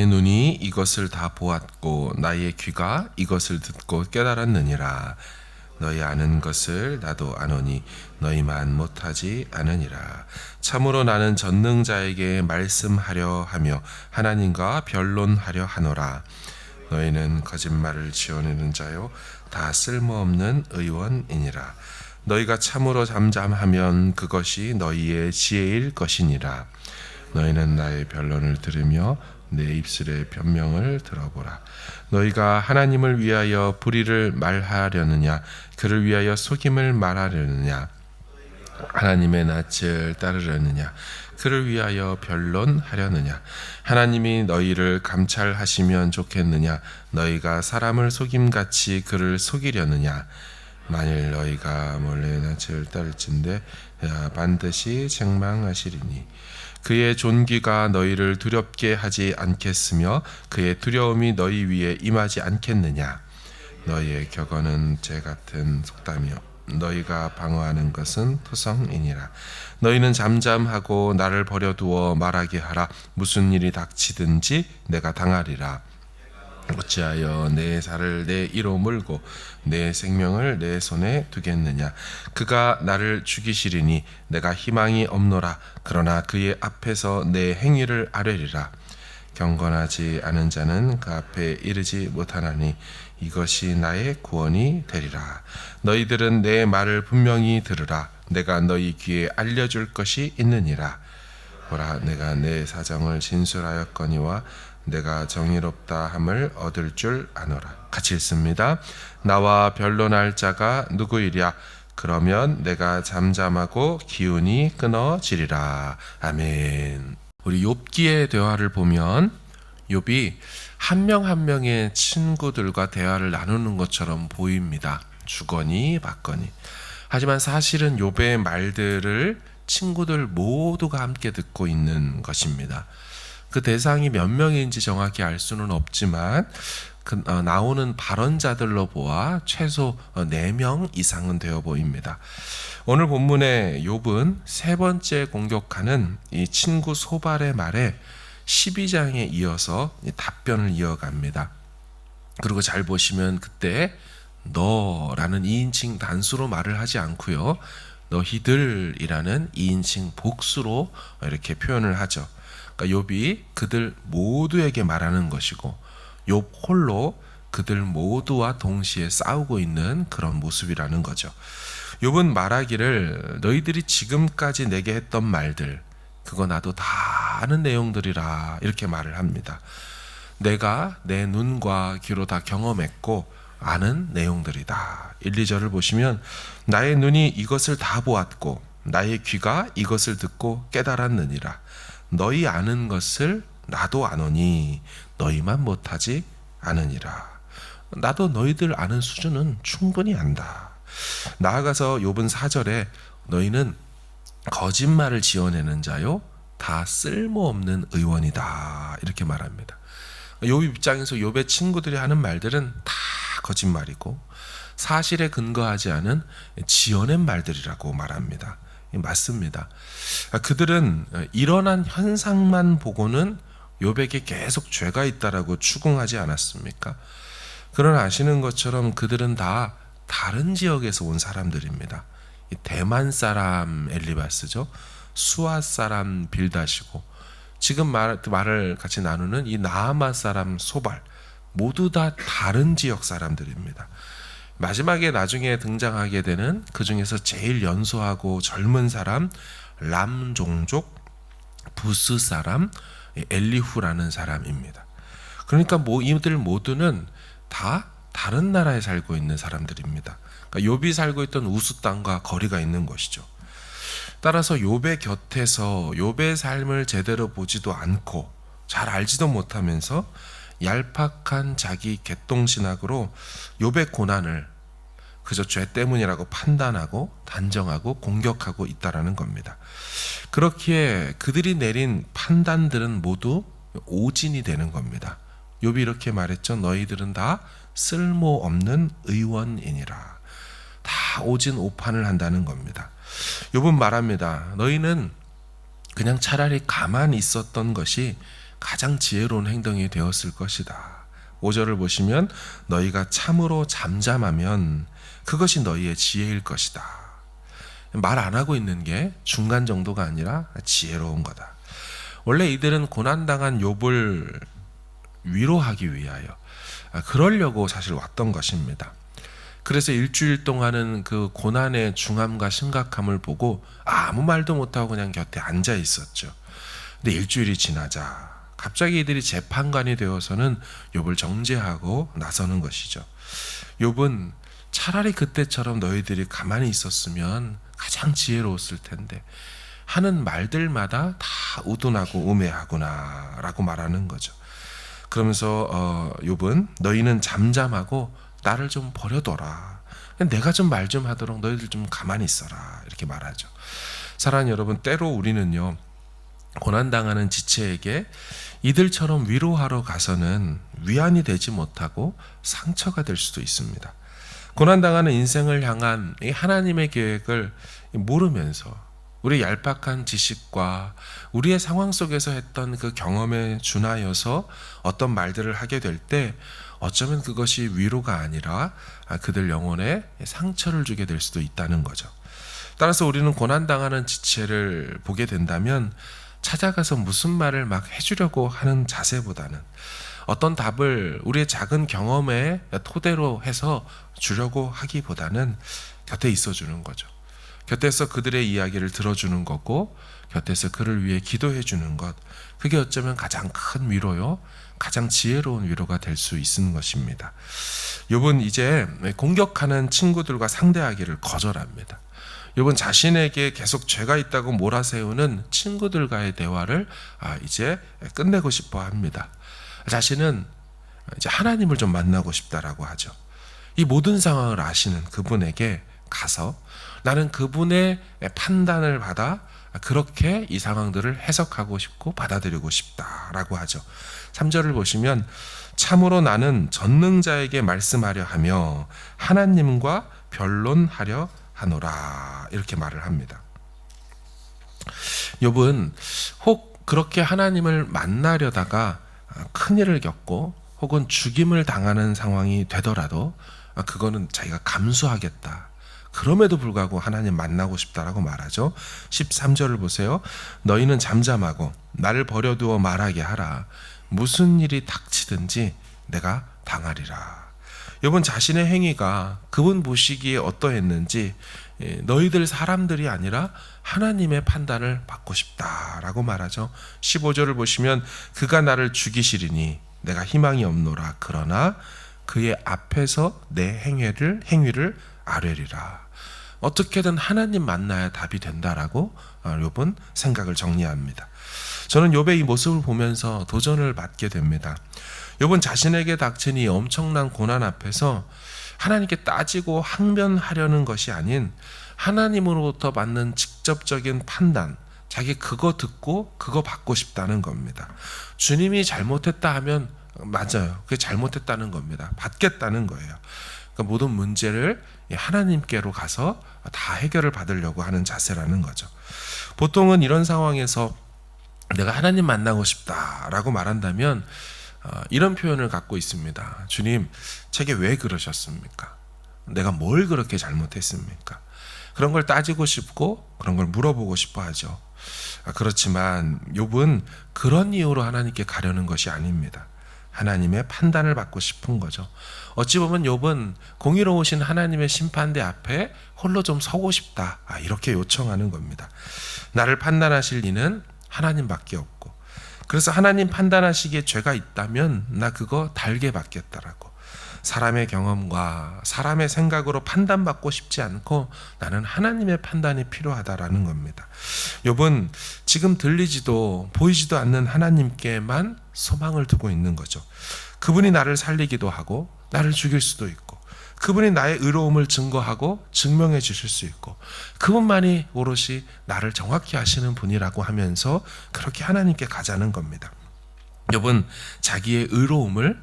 나의 눈이 이것을 다 보았고 나의 귀가 이것을 듣고 깨달았느니라. 너희 아는 것을 나도 아노니 너희만 못하지 않으니라. 참으로 나는 전능자에게 말씀하려 하며 하나님과 변론하려 하노라. 너희는 거짓말을 지어내는 자요 다 쓸모없는 의원이니라. 너희가 참으로 잠잠하면 그것이 너희의 지혜일 것이니라. 너희는 나의 변론을 들으며 내 입술의 변명을 들어보라. 너희가 하나님을 위하여 불의를 말하려느냐, 그를 위하여 속임을 말하려느냐, 하나님의 낯을 따르려느냐, 그를 위하여 변론하려느냐, 하나님이 너희를 감찰하시면 좋겠느냐, 너희가 사람을 속임같이 그를 속이려느냐, 만일 너희가 몰래 낯을 따를진대 반드시 책망하시리니 그의 존귀가 너희를 두렵게 하지 않겠으며 그의 두려움이 너희 위에 임하지 않겠느냐? 너희의 격언은 재 같은 속담이요. 너희가 방어하는 것은 토성이니라. 너희는 잠잠하고 나를 버려두어 말하게 하라. 무슨 일이 닥치든지 내가 당하리라 어찌하여 내 살을 내 이로 물고 내 생명을 내 손에 두겠느냐? 그가 나를 죽이시리니 내가 희망이 없노라. 그러나 그의 앞에서 내 행위를 아뢰리라. 경건하지 않은 자는 그 앞에 이르지 못하나니 이것이 나의 구원이 되리라. 너희들은 내 말을 분명히 들으라. 내가 너희 귀에 알려줄 것이 있느니라. 보라 내가 내 사정을 진술하였거니와 내가 정의롭다 함을 얻을 줄 아노라. 같이 읽습니다. 나와 변론할 자가 누구이랴? 그러면 내가 잠잠하고 기운이 끊어지리라. 아멘. 우리 욥기의 대화를 보면 욥이 한 명 한 명의 친구들과 대화를 나누는 것처럼 보입니다. 주거니 받거니. 하지만 사실은 욥의 말들을 친구들 모두가 함께 듣고 있는 것입니다. 그 대상이 몇 명인지 정확히 알 수는 없지만 그, 어, 나오는 발언자들로 보아 최소 어, 4명 이상은 되어 보입니다. 오늘 본문의 욥은 세 번째 공격하는 이 친구 소발의 말에 12장에 이어서 답변을 이어갑니다. 그리고 잘 보시면 그때 너라는 2인칭 단수로 말을 하지 않고요. 너희들이라는 2인칭 복수로 이렇게 표현을 하죠. 그러니까 욥이 그들 모두에게 말하는 것이고 욥 홀로 그들 모두와 동시에 싸우고 있는 그런 모습이라는 거죠. 욥은 말하기를 너희들이 지금까지 내게 했던 말들 그거 나도 다 아는 내용들이라 이렇게 말을 합니다. 내가 내 눈과 귀로 다 경험했고 아는 내용들이다. 1, 2절을 보시면 나의 눈이 이것을 다 보았고 나의 귀가 이것을 듣고 깨달았느니라. 너희 아는 것을 나도 아노니 너희만 못하지 않으니라. 나도 너희들 아는 수준은 충분히 안다. 나아가서 욥은 4절에 너희는 거짓말을 지어내는 자요 다 쓸모없는 의원이다. 이렇게 말합니다. 욥 입장에서 욥의 친구들이 하는 말들은 다 거짓말이고 사실에 근거하지 않은 지어낸 말들이라고 말합니다. 맞습니다. 그들은 일어난 현상만 보고는 욥에게 계속 죄가 있다라고 추궁하지 않았습니까? 그러나 아시는 것처럼 그들은 다 다른 지역에서 온 사람들입니다. 대만 사람 엘리바스죠. 수아 사람 빌다시고 지금 말, 말을 같이 나누는 이 나아마 사람 소발 모두 다 다른 지역 사람들입니다. 마지막에 나중에 등장하게 되는 그 중에서 제일 연소하고 젊은 사람 람 종족 부스 사람 엘리후라는 사람입니다. 그러니까 뭐 이들 모두는 다 다른 나라에 살고 있는 사람들입니다. 그러니까 욥이 살고 있던 우스 땅과 거리가 있는 것이죠. 따라서 욥의 곁에서 욥의 삶을 제대로 보지도 않고 잘 알지도 못하면서 얄팍한 자기 개똥 신학으로 욥의 고난을 그저 죄 때문이라고 판단하고 단정하고 공격하고 있다라는 겁니다. 그렇기에 그들이 내린 판단들은 모두 오진이 되는 겁니다. 욥이 이렇게 말했죠. 너희들은 다 쓸모없는 의원이니라. 다 오진 오판을 한다는 겁니다. 욥은 말합니다. 너희는 그냥 차라리 가만히 있었던 것이 가장 지혜로운 행동이 되었을 것이다. 5절을 보시면 너희가 참으로 잠잠하면 그것이 너희의 지혜일 것이다. 말 안 하고 있는 게 중간 정도가 아니라 지혜로운 거다. 원래 이들은 고난당한 욥을 위로하기 위하여 아, 그러려고 사실 왔던 것입니다. 그래서 일주일 동안은 그 고난의 중함과 심각함을 보고 아무 말도 못하고 그냥 곁에 앉아 있었죠. 근데 일주일이 지나자 갑자기 이들이 재판관이 되어서는 욥을 정죄하고 나서는 것이죠. 욥은 차라리 그때처럼 너희들이 가만히 있었으면 가장 지혜로웠을 텐데 하는 말들마다 다 우둔하고 우매하구나라고 말하는 거죠. 그러면서 어, 욥은 너희는 잠잠하고 나를 좀 버려둬라. 내가 좀 말좀 하도록 너희들 좀 가만히 있어라 이렇게 말하죠. 사랑하는 여러분 때로 우리는요 고난 당하는 지체에게 이들처럼 위로하러 가서는 위안이 되지 못하고 상처가 될 수도 있습니다. 고난당하는 인생을 향한 이 하나님의 계획을 모르면서 우리 얄팍한 지식과 우리의 상황 속에서 했던 그 경험에 준하여서 어떤 말들을 하게 될 때 어쩌면 그것이 위로가 아니라 그들 영혼에 상처를 주게 될 수도 있다는 거죠. 따라서 우리는 고난당하는 지체를 보게 된다면 찾아가서 무슨 말을 막 해주려고 하는 자세보다는 어떤 답을 우리의 작은 경험에 토대로 해서 주려고 하기보다는 곁에 있어 주는 거죠. 곁에서 그들의 이야기를 들어주는 거고 곁에서 그를 위해 기도해 주는 것 그게 어쩌면 가장 큰 위로요 가장 지혜로운 위로가 될 수 있는 것입니다. 욥은 이제 공격하는 친구들과 상대하기를 거절합니다. 욥은 자신에게 계속 죄가 있다고 몰아세우는 친구들과의 대화를 아, 이제 끝내고 싶어 합니다. 자신은 이제 하나님을 좀 만나고 싶다라고 하죠. 이 모든 상황을 아시는 그분에게 가서 나는 그분의 판단을 받아 그렇게 이 상황들을 해석하고 싶고 받아들이고 싶다라고 하죠. 3절을 보시면 참으로 나는 전능자에게 말씀하려 하며 하나님과 변론하려 하노라 이렇게 말을 합니다. 욥은 혹 그렇게 하나님을 만나려다가 큰 일을 겪고 혹은 죽임을 당하는 상황이 되더라도 그거는 자기가 감수하겠다. 그럼에도 불구하고 하나님 만나고 싶다라고 말하죠. 13절을 보세요. 너희는 잠잠하고 나를 버려두어 말하게 하라. 무슨 일이 닥치든지 내가 당하리라. 여러분 자신의 행위가 그분 보시기에 어떠했는지 예, 너희들 사람들이 아니라 하나님의 판단을 받고 싶다라고 말하죠. 15절을 보시면 그가 나를 죽이시리니 내가 희망이 없노라. 그러나 그의 앞에서 내 행위를 행위를 아뢰리라. 어떻게든 하나님 만나야 답이 된다라고 욥은 생각을 정리합니다. 저는 욥의 이 모습을 보면서 도전을 받게 됩니다. 욥은 자신에게 닥친 이 엄청난 고난 앞에서 하나님께 따지고 항변하려는 것이 아닌 하나님으로부터 받는 직접적인 판단, 자기 그거 듣고 그거 받고 싶다는 겁니다. 주님이 잘못했다 하면 맞아요. 그게 잘못했다는 겁니다. 받겠다는 거예요. 그러니까 모든 문제를 하나님께로 가서 다 해결을 받으려고 하는 자세라는 거죠. 보통은 이런 상황에서 내가 하나님 만나고 싶다라고 말한다면 어, 이런 표현을 갖고 있습니다. 주님, 제게 왜 그러셨습니까? 내가 뭘 그렇게 잘못했습니까? 그런 걸 따지고 싶고 그런 걸 물어보고 싶어 하죠. 아, 그렇지만 욥은 그런 이유로 하나님께 가려는 것이 아닙니다. 하나님의 판단을 받고 싶은 거죠. 어찌 보면 욥은 공의로우신 하나님의 심판대 앞에 홀로 좀 서고 싶다. 아, 이렇게 요청하는 겁니다. 나를 판단하실 이는 하나님밖에 없고 그래서 하나님 판단하시기에 죄가 있다면 나 그거 달게 받겠다라고 사람의 경험과 사람의 생각으로 판단받고 싶지 않고 나는 하나님의 판단이 필요하다라는 겁니다. 욥은 지금 들리지도 보이지도 않는 하나님께만 소망을 두고 있는 거죠. 그분이 나를 살리기도 하고 나를 죽일 수도 있고 그분이 나의 의로움을 증거하고 증명해 주실 수 있고 그분만이 오롯이 나를 정확히 아시는 분이라고 하면서 그렇게 하나님께 가자는 겁니다. 욥은 자기의 의로움을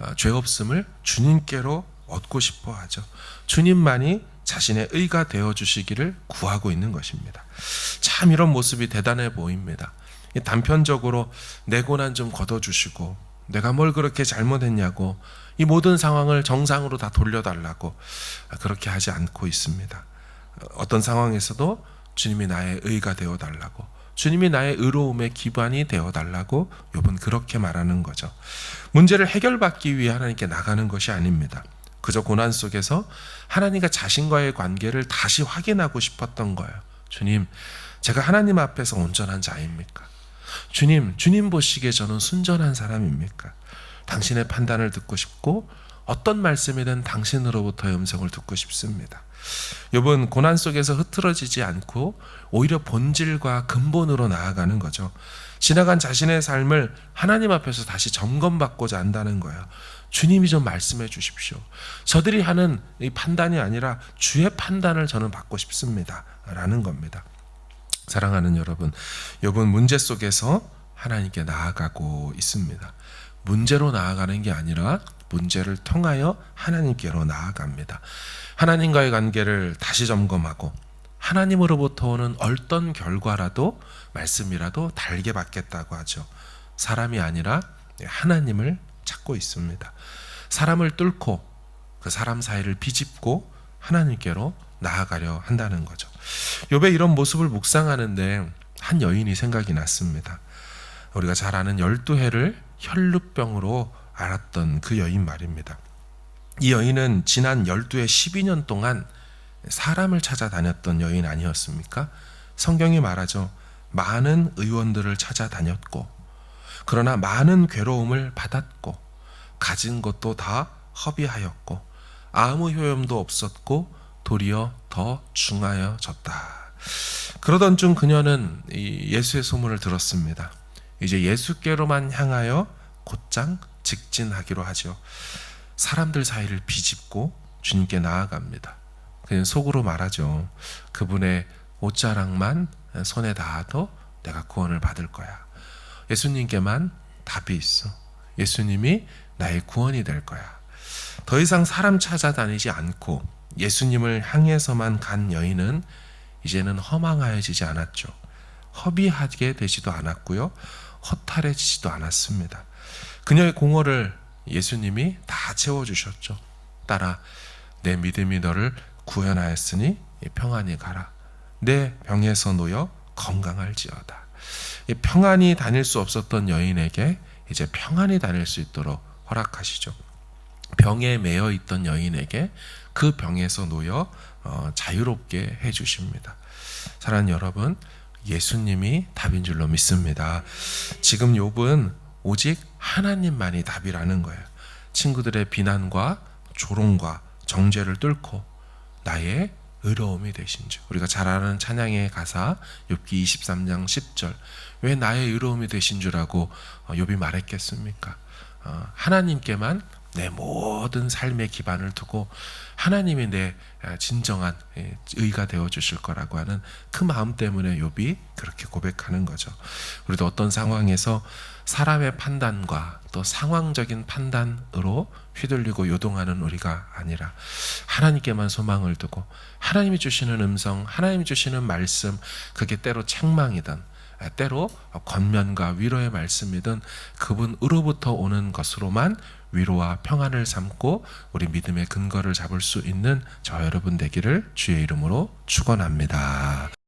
어, 죄 없음을 주님께로 얻고 싶어 하죠. 주님만이 자신의 의가 되어 주시기를 구하고 있는 것입니다. 참 이런 모습이 대단해 보입니다. 이 단편적으로 내 고난 좀 걷어주시고 내가 뭘 그렇게 잘못했냐고 이 모든 상황을 정상으로 다 돌려달라고 그렇게 하지 않고 있습니다. 어떤 상황에서도 주님이 나의 의가 되어 달라고 주님이 나의 의로움의 기반이 되어 달라고 욥은 그렇게 말하는 거죠. 문제를 해결받기 위해 하나님께 나가는 것이 아닙니다. 그저 고난 속에서 하나님과 자신과의 관계를 다시 확인하고 싶었던 거예요. 주님, 제가 하나님 앞에서 온전한 자입니까? 주님, 주님 보시기에 저는 순전한 사람입니까? 당신의 판단을 듣고 싶고 어떤 말씀이든 당신으로부터의 음성을 듣고 싶습니다. 욥은 고난 속에서 흐트러지지 않고 오히려 본질과 근본으로 나아가는 거죠. 지나간 자신의 삶을 하나님 앞에서 다시 점검받고자 한다는 거예요. 주님이 좀 말씀해 주십시오. 저들이 하는 이 판단이 아니라 주의 판단을 저는 받고 싶습니다. 라는 겁니다. 사랑하는 여러분, 욥은 문제 속에서 하나님께 나아가고 있습니다. 문제로 나아가는 게 아니라 문제를 통하여 하나님께로 나아갑니다. 하나님과의 관계를 다시 점검하고 하나님으로부터 오는 어떤 결과라도 말씀이라도 달게 받겠다고 하죠. 사람이 아니라 하나님을 찾고 있습니다. 사람을 뚫고 그 사람 사이를 비집고 하나님께로 나아가려 한다는 거죠. 욥의 이런 모습을 묵상하는데 한 여인이 생각이 났습니다. 우리가 잘 아는 열두 해를 혈루병으로 알았던 그 여인 말입니다. 이 여인은 지난 12해 12년 동안 사람을 찾아다녔던 여인 아니었습니까? 성경이 말하죠. 많은 의원들을 찾아다녔고, 그러나 많은 괴로움을 받았고, 가진 것도 다 허비하였고, 아무 효용도 없었고, 도리어 더 중하여졌다. 그러던 중 그녀는 이 예수의 소문을 들었습니다. 이제 예수께로만 향하여 곧장 직진하기로 하죠. 사람들 사이를 비집고 주님께 나아갑니다. 그냥 속으로 말하죠. 그분의 옷자락만 손에 닿아도 내가 구원을 받을 거야. 예수님께만 답이 있어. 예수님이 나의 구원이 될 거야. 더 이상 사람 찾아다니지 않고 예수님을 향해서만 간 여인은 이제는 허망하여지지 않았죠. 허비하게 되지도 않았고요. 허탈해지지도 않았습니다. 그녀의 공허를 예수님이 다 채워주셨죠. 따라 내 믿음이 너를 구현하였으니 평안히 가라. 내 병에서 놓여 건강할지어다. 평안히 다닐 수 없었던 여인에게 이제 평안히 다닐 수 있도록 허락하시죠. 병에 매여 있던 여인에게 그 병에서 놓여 어, 자유롭게 해 주십니다. 사랑하는 여러분, 예수님이 답인 줄로 믿습니다. 지금 욥은 오직 하나님만이 답이라는 거예요. 친구들의 비난과 조롱과 정죄를 뚫고 나의 의로움이 되신 주. 우리가 잘 아는 찬양의 가사 욥기 23장 10절. 왜 나의 의로움이 되신 주라고 어, 욥이 말했겠습니까? 어, 하나님께만 내 모든 삶의 기반을 두고 하나님이 내 진정한 예, 의가 되어 주실 거라고 하는 그 마음 때문에 욥이 그렇게 고백하는 거죠. 우리도 어떤 상황에서 사람의 판단과 또 상황적인 판단으로 휘둘리고 요동하는 우리가 아니라 하나님께만 소망을 두고 하나님이 주시는 음성, 하나님이 주시는 말씀, 그게 때로 책망이든 때로 권면과 위로의 말씀이든 그분으로부터 오는 것으로만 위로와 평안을 삼고 우리 믿음의 근거를 잡을 수 있는 저 여러분 되기를 주의 이름으로 축원합니다.